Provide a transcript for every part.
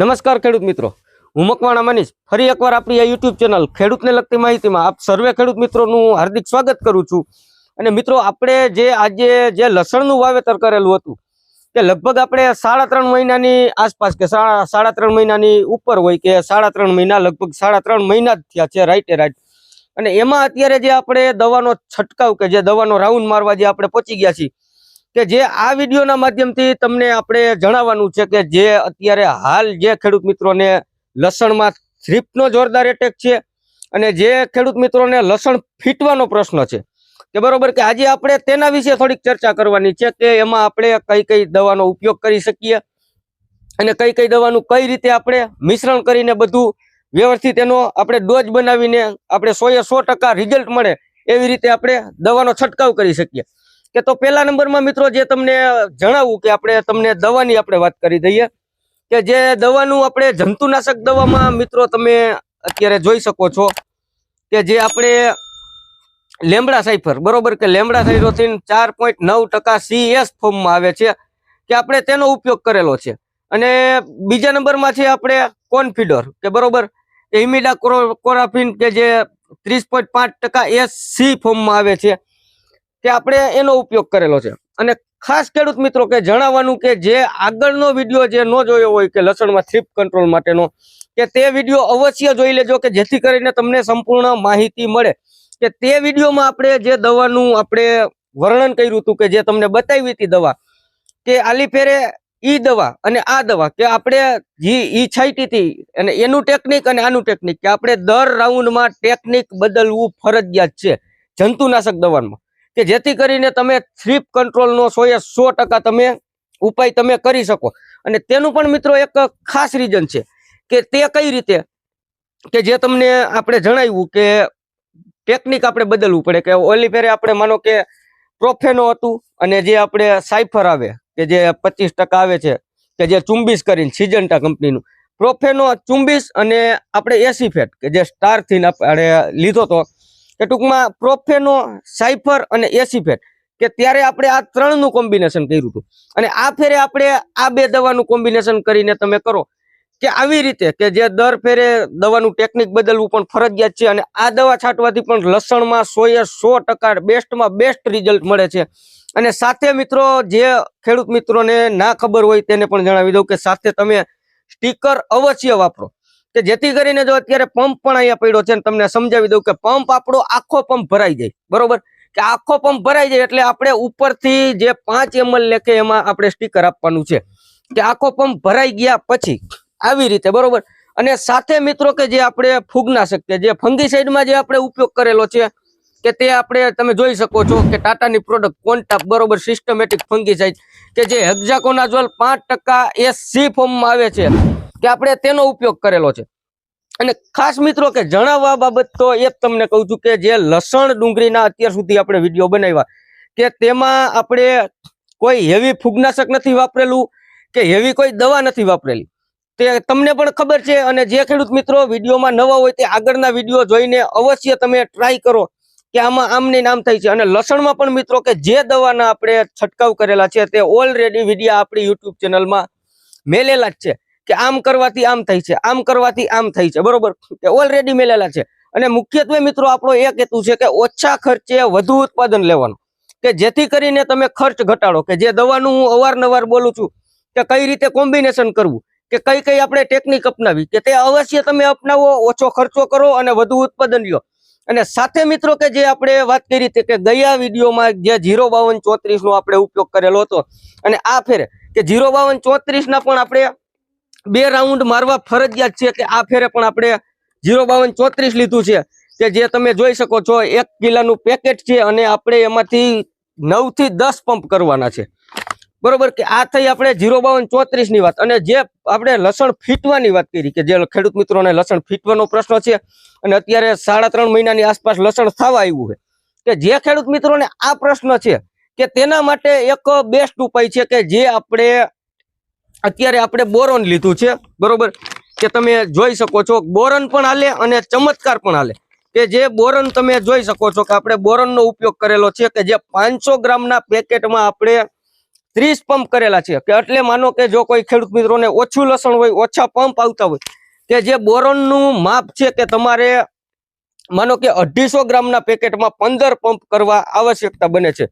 નમસ્કાર ખેડૂત મિત્રો. હું મકવાણા મનીષ. ફરી એકવાર આપણી આ યુટ્યુબ ચેનલ ખેડૂતને લગતી માહિતીમાં આપ સર્વે ખેડૂત મિત્રોનું હાર્દિક સ્વાગત કરું છું. અને મિત્રો, આપણે જે આજે જે લસણનું વાવેતર કરેલું હતું કે લગભગ આપણે સાડા ત્રણ મહિનાની આસપાસ કે સાડા ત્રણ મહિનાની ઉપર હોય કે સાડા ત્રણ મહિના, લગભગ સાડા ત્રણ મહિના જ થયા છે રાઈટે રાઈટ અને એમાં અત્યારે જે આપણે દવાનો છંટકાવ કે જે દવાનો રાઉન્ડ મારવા જે આપણે પહોંચી ગયા છીએ કે જે આ વિડીયોના માધ્યમથી તમને આપણે જણાવવાનું છે કે જે અત્યારે હાલ જે ખેડૂત મિત્રોને લસણમાં થ્રીપનો જોરદાર એટેક છે અને જે ખેડૂત મિત્રોને લસણ ફીટવાનો પ્રશ્ન છે. કે બરોબર કે આજે આપણે તેના વિશે થોડીક ચર્ચા કરવાની છે કે એમાં આપણે કઈ કઈ દવાનો ઉપયોગ કરી શકીએ અને કઈ કઈ દવાનું કઈ રીતે આપણે મિશ્રણ કરીને બધું વ્યવસ્થિત એનો આપણે ડોઝ બનાવીને આપણે સો એ સો રિઝલ્ટ મળે એવી રીતે આપણે દવાનો છંટકાવ કરી શકીએ. કે તો પહેલા નંબરમાં મિત્રો જે તમને જણાવું કે આપણે તમને દવાની આપણે વાત કરી દઈએ. કે જે દવાનું આપણે જંતુનાશક દવામાં મિત્રો તમે અત્યારે જોઈ શકો છો કે જે આપણે લેમડા સાઇફર બરોબર? કે લેમડા સાઇરોથીન ચાર પોઈન્ટ નવ ટકા સીએસ ફોર્મમાં આવે છે કે આપણે તેનો ઉપયોગ કરેલો છે. અને બીજા નંબરમાં છે આપણે કોન્ફિડર, કે બરોબર? ઇમિડા કોરાફિન કે જે ત્રીસ પોઈન્ટ પાંચ ટકા એસ સી ફોર્મમાં આવે છે. કે આપણે એનો ઉપયોગ કરેલો છે. અને ખાસ ખેડૂત મિત્રો કે જણાવવાનું કે જે આગળનો વીડિયો જે ન જોયો હોય કે લસણમાં થ્રીપ કંટ્રોલ માટેનો, કે તે વીડિયો અવશ્ય જોઈ લેજો કે જેથી કરીને તમને સંપૂર્ણ માહિતી મળે. કે તે વિડીયોમાં આપણે જે દવાનું આપણે વર્ણન કર્યું હતું કે જે તમને બતાવી હતી દવા, કે આલી ફેરે ઈ દવા અને આ દવા, કે આપણે ઈ છાંટી હતી અને એનું ટેકનિક અને આનું ટેકનિક, કે આપણે દર રાઉન્ડમાં ટેકનિક બદલવું ફરજિયાત છે જંતુનાશક દવામાં કે જેથી કરીને તમે થ્રીપ કંટ્રોલનો સો એ સો ટકા તમે ઉપાય તમે કરી શકો. અને તેનું પણ મિત્રો એક ખાસ રીઝન છે કે તે કઈ રીતે? કે જે તમને આપણે જણાવ્યું કે ટેકનિક આપણે બદલવું પડે કે ઓલી ફેરે આપણે માનો કે પ્રોફેનો હતું અને જે આપણે સાયફર આવે કે જે પચીસ આવે છે કે જે ચુંબીસ કરીને સિજન્ટા કંપનીનું. પ્રોફેનો ચુંબીસ અને આપણે એસી ફેટ કે જે સ્ટારથી આપણે લીધો તો કે ટૂંકમાં પ્રોફેનો, સાયફર અને એસી ફેટ કે ત્યારે આપણે આ ત્રણનું કોમ્બિનેશન કર્યું હતું. અને આ ફેરે આપણે આ બે દવાનું કોમ્બિનેશન કરીને તમે કરો કે આવી રીતે કે જે દર ફેરે દવાનું ટેકનિક બદલવું પણ ફરજિયાત છે અને આ દવા છાંટવાથી પણ લસણમાં સો એ સો ટકા બેસ્ટમાં બેસ્ટ રિઝલ્ટ મળે છે. અને સાથે મિત્રો જે ખેડૂત મિત્રોને ના ખબર હોય તેને પણ જણાવી દઉં કે સાથે તમે સ્ટીકર અવશ્ય વાપરો. કે જેથી કરીને જો અત્યારે પંપ પણ અહીંયા પડ્યો છે તમને સમજાવી દઉં કે પંપ આપણો આખો પંપ ભરાઈ જાય. બરોબર? કે આખો પંપ ભરાઈ જાય એટલે આપણે ઉપરથી જે પાંચ એમએલ લેખે એમાં આપણે સ્ટીકર આપવાનું છે. કે આખો પંપ ભરાઈ ગયા પછી આવી રીતે, બરોબર? અને સાથે મિત્રો કે જે આપણે ફૂગનાશક કે જે ફંગીસાઇડમાં જે આપણે ઉપયોગ કરેલો છે, કે તે આપણે તમે જોઈ શકો છો કે ટાટાની પ્રોડક્ટ કોન્ટાપ બરોબર? સિસ્ટમેટિક ફંગીસાઇડ કે જે હેક્ઝાકોનાઝોલ પાંચ ટકા એ સી ફોર્મમાં આવે છે. કે આપણે તેનો ઉપયોગ કરેલો છે. અને ખાસ મિત્રો કે જણાવવા બાબત તો એ જ તમને કહું છું કે જે લસણ ડુંગળીના અત્યાર સુધી આપણે વીડિયો બનાવ્યા, કે તેમાં આપણે કોઈ હેવી ફૂગનાશક નથી વાપરેલું, કે હેવી કોઈ દવા નથી વાપરેલી. તે તમને પણ ખબર છે અને જે ખેડૂત મિત્રો વિડીયોમાં નવા હોય તે આગળના વીડિયો જોઈને અવશ્ય તમે ટ્રાય કરો કે આમાં આમની નામ થાય છે. અને લસણમાં પણ મિત્રો કે જે દવાના આપણે છંટકાવ કરેલા છે તે ઓલરેડી વિડીયા આપણી યુટ્યુબ ચેનલમાં મેલેલા જ છે. કે આમ કરવાથી આમ થાય છે, આમ કરવાથી આમ થાય છે, બરોબર? કે ઓલરેડી મેલેલા છે. અને મુખ્યત્વે મિત્રો આપણો એક હેતુ છે કે ઓછા ખર્ચે વધુ ઉત્પાદન લેવાનું. કે જેથી કરીને તમે ખર્ચ ઘટાડો. કે જે દવાનું હું અવારનવાર બોલું છું કે કઈ રીતે કોમ્બિનેશન કરવું? કે કઈ કઈ આપણે ટેકનિક અપનાવી? કે તે અવશ્ય તમે અપનાવો, ઓછો ખર્ચો કરો અને વધુ ઉત્પાદન લ્યો. અને સાથે મિત્રો કે જે આપણે વાત કરી કે ગયા વિડીયોમાં જે ઝીરો બાવન ચોત્રીસનો આપણે ઉપયોગ કરેલો હતો. અને આ ફેરે કે જીરો બાવન ચોત્રીસના પણ આપણે બે રાઉન્ડ મારવા ફરજિયાત છે કે આ ફેરે પણ આપણે જીરો બાવન ચોત્રીસ લીધું છે કે જે તમે જોઈ શકો છો એક કિલાનું પેકેટ છે અને આપણે એમાંથી નવથી દસ પંપ કરવાના છે. બરોબર કે આ થઈ આપણે જીરો બાવન ચોત્રીસની વાત. અને જે આપણે લસણ ફીટવાની વાત કરી કે જે ખેડૂત મિત્રોને લસણ ફીટવાનો પ્રશ્ન છે અને અત્યારે સાડા ત્રણ મહિનાની આસપાસ લસણ થવા આવ્યું છે. કે જે ખેડૂત મિત્રોને આ પ્રશ્ન છે કે તેના માટે એક બેસ્ટ ઉપાય છે કે જે આપણે અત્યારે આપણે બોરોન લીધું છે, બરોબર? કે તમે જોઈ શકો છો, બોરન પણ હાલે અને ચમત્કાર પણ હાલે. કે જે બોરન તમે જોઈ શકો છો કે આપણે બોરનનો ઉપયોગ કરેલો છે કે જે પાંચસો ગ્રામના પેકેટમાં આપણે ત્રીસ પંપ કરેલા છે. કે એટલે માનો કે જો કોઈ ખેડૂત મિત્રોને ઓછું લસણ હોય, ઓછા પંપ આવતા હોય, કે જે બોરનનું માપ છે કે તમારે માનો કે અઢીસો ગ્રામના પેકેટમાં પંદર પંપ કરવા આવશ્યકતા બને છે.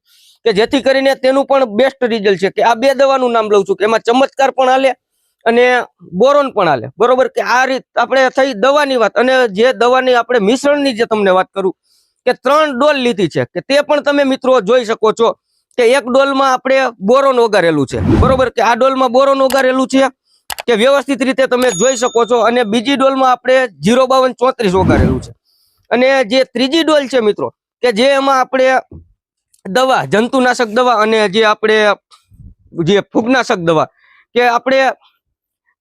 કે જેથી કરીને તેનું પણ બેસ્ટ રિઝલ્ટ છે કે આ બે દવાનું નામ લઉં છું કે એમાં ચમત્કાર પણ હાલે અને બોરોન પણ હાલે બરોબર કે આ રીત આપણે થઈ દવાની વાત અને જે દવાની આપણે મિશ્રણની જે તમને વાત કરું કે ત્રણ ડોલ લીધી છે કે તે પણ તમે મિત્રો જોઈ શકો છો કે એક ડોલમાં આપણે બોરોન ઓગારેલું છે. બરોબર કે આ ડોલમાં બોરોન ઓગારેલું છે કે વ્યવસ્થિત રીતે તમે જોઈ શકો છો અને બીજી ડોલમાં આપણે જીરો બાવન ચોત્રીસ ઓગારેલું છે. અને જે ત્રીજી ડોલ છે મિત્રો, કે જે એમાં આપણે દવા, જંતુનાશક દવા અને જે આપણે જે ફૂગનાશક દવા, કે આપણે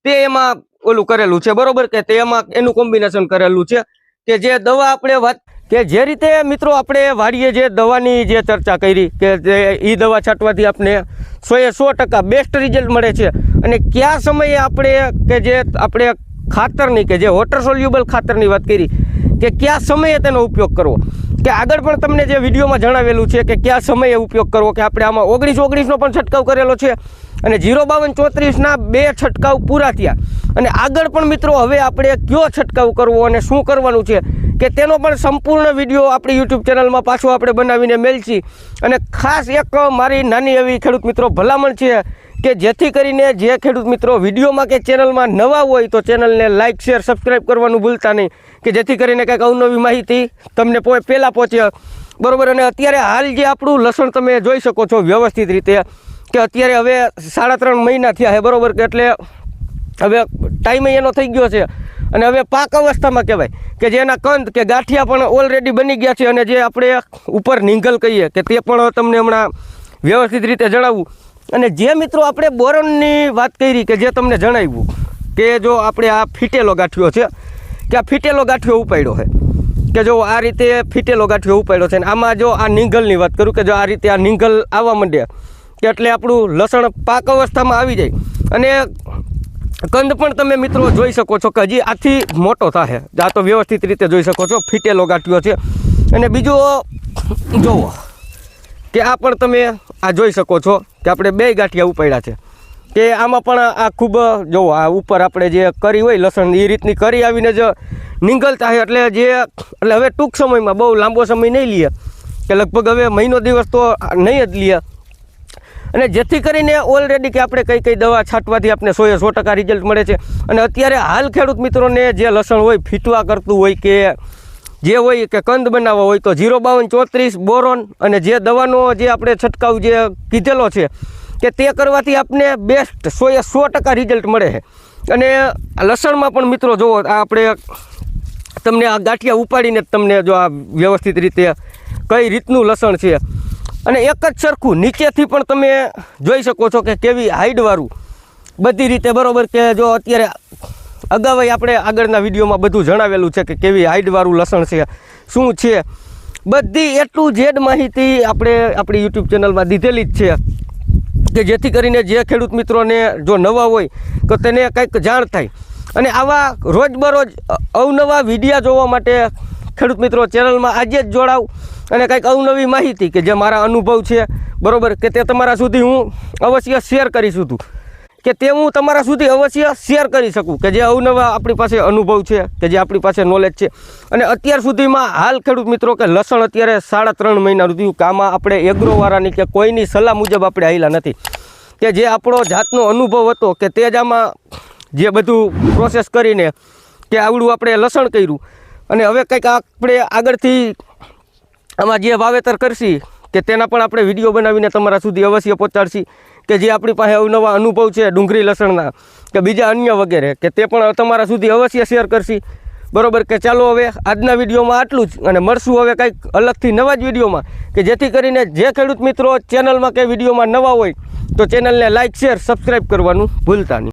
તે એમાં ઓલું કરેલું છે, બરોબર? કે તે એમાં એનું કોમ્બિનેશન કરેલું છે, કે જે દવા આપણે વાત, કે જે રીતે મિત્રો આપણે વાડીએ જે દવાની જે ચર્ચા કરી, કે જે એ દવા છાંટવાથી આપણે સો એ સો ટકા બેસ્ટ રિઝલ્ટ મળે છે. અને કયા સમયે આપણે કે જે આપણે ખાતરની, કે જે વોટર સોલ્યુબલ ખાતરની વાત કરી કે કયા સમયે તેનો ઉપયોગ કરવો? કે આગળ પણ તમને જે વિડીયોમાં જણાવેલું છે કે કયા સમયે ઉપયોગ કરવો? કે આપણે આમાં ઓગણીસ ઓગણીસનો પણ છંટકાવ કરેલો છે અને જીરો બાવન ચોત્રીસના બે છંટકાવ પૂરા થયા. અને આગળ પણ મિત્રો હવે આપણે કયો છંટકાવ કરવો અને શું કરવાનું છે કે તેનો પણ સંપૂર્ણ વીડિયો આપણી યુટ્યુબ ચેનલમાં પાછો આપણે બનાવીને મેળવી અને ખાસ એક મારી નાની એવી ખેડૂત મિત્રો ભલામણ છે કે જેથી કરીને જે ખેડૂત મિત્રો વિડીયોમાં કે ચેનલમાં નવા હોય તો ચેનલને લાઇક શેર, સબસ્ક્રાઇબ કરવાનું ભૂલતા નહીં. કે જેથી કરીને કંઈક અવનવી માહિતી તમને પહેલાં પહેલા પહોંચે. બરાબર, અને અત્યારે હાલ જે આપણું લસણ તમે જોઈ શકો છો વ્યવસ્થિત રીતે કે અત્યારે હવે સાડા ત્રણ મહિના થયા છે, બરોબર, કે એટલે હવે ટાઈમે એનો થઈ ગયો છે. અને હવે પાક અવસ્થામાં કહેવાય કે જેના કંદ કે ગાંઠિયા પણ ઓલરેડી બની ગયા છે અને જે આપણે ઉપર નિંગલ કહીએ કે તે પણ તમને હમણાં વ્યવસ્થિત રીતે જણાવવું અને જે મિત્રો આપણે બોરનની વાત કરી કે જે તમને જણાવ્યું કે જો આપણે આ ફીટેલો ગાંઠિયો છે, કે આ ફીટેલો ગાંઠિયો ઉપાડ્યો છે, કે જો આ રીતે ફીટેલો ગાંઠિયો ઉપાડ્યો છે અને આમાં જો આ નિંગલની વાત કરું કે જો આ રીતે આ નિંગલ આવવા માંડે, કે એટલે આપણું લસણ પાક અવસ્થામાં આવી જાય. અને કંદ પણ તમે મિત્રો જોઈ શકો છો કે હજી આથી મોટો થશે આ તો વ્યવસ્થિત રીતે જોઈ શકો છો, ફીટેલો ગાંઠિયો છે. અને બીજો, જુઓ. કે આ પણ તમે આ જોઈ શકો છો કે આપણે બે ગાંઠિયા ઉપાડ્યા છે. કે આમાં પણ આ ખૂબ જુઓ આ ઉપર આપણે જે કરી હોય લસણ એ રીતની કરી આવીને જ નીંગલતા હોય એટલે જે, એટલે હવે ટૂંક સમયમાં બહુ લાંબો સમય નહીં લઈએ કે લગભગ હવે મહિનો દિવસ તો નહીં જ લઈએ અને જેથી કરીને ઓલરેડી કે આપણે કઈ કઈ દવા છાંટવાથી આપણે સો એ સો ટકા રિઝલ્ટ મળે છે. અને અત્યારે હાલ ખેડૂત મિત્રોને જે લસણ હોય, ફીટવા કરતું હોય કે જે હોય કે કંદ બનાવવા હોય તો જીરો બાવન, ચોત્રીસ, બોરોન અને જે દવાનો જે આપણે છંટકાવ જે કીધેલો છે કે તે કરવાથી આપને બેસ્ટ સો એ સો ટકા રિઝલ્ટ મળે છે. અને લસણમાં પણ મિત્રો જુઓ, આ આપણે તમને આ ગાંઠિયા ઉપાડીને તમને જો આ વ્યવસ્થિત રીતે કઈ રીતનું લસણ છે. અને એક જ સરખું નીચેથી પણ તમે જોઈ શકો છો કે કેવી હાઈડવાળું બધી રીતે બરોબર કે જો અત્યારે અગાઉ આપણે આગળના વિડીયોમાં બધું જણાવેલું છે કે કેવી હાઈટવાળું લસણ છે, શું છે. બધી એટલું જેડ માહિતી આપણે આપણી યુટ્યુબ ચેનલમાં દીધેલી જ છે કે જેથી કરીને જે ખેડૂત મિત્રોને જો નવા હોય તો તેને કંઈક જાણ થાય. અને આવા રોજબરોજ અવનવા વિડીયા જોવા માટે ખેડૂત મિત્રો ચેનલમાં આજે જ જોડાવ અને કંઈક અવનવી માહિતી કે જે મારા અનુભવ છે, બરાબર, કે તે તમારા સુધી હું અવશ્ય શેર કરીશું છું કે તે હું તમારા સુધી અવશ્ય શેર કરી શકું કે જે અવનવા આપણી પાસે અનુભવ છે, કે જે આપણી પાસે નોલેજ છે. અને અત્યાર સુધીમાં હાલ ખેડૂત મિત્રો કે લસણ અત્યારે સાડા ત્રણ મહિના સુધી કામાં આપણે એગ્રોવાળાની કે કોઈની સલાહ મુજબ આપણે આવેલા નથી. કે જે આપણો જાતનો અનુભવ હતો કે તે જ આમાં જે બધું પ્રોસેસ કરીને કે આવડું આપણે લસણ કર્યું. અને હવે કંઈક આપણે આગળથી આમાં જે વાવેતર કરશી, કે તેના પણ આપણે વીડિયો બનાવીને તમારા સુધી અવશ્ય પહોંચાડશી. કે જે આપણી પાસે અવનવા અનુભવ છે ડુંગળી લસણના, કે બીજા અન્ય વગેરે, કે તે પણ તમારા સુધી અવશ્ય શેર કરશી. બરોબર કે ચાલો હવે આજના વિડીયોમાં આટલું જ, અને મળશું હવે કંઈક અલગથી નવા જ વિડીયોમાં, કે જેથી કરીને જે ખેડૂત મિત્રો ચેનલમાં કે વિડીયોમાં નવા હોય, તો ચેનલને લાઇક શેર, સબસ્ક્રાઈબ કરવાનું ભૂલતા નહીં.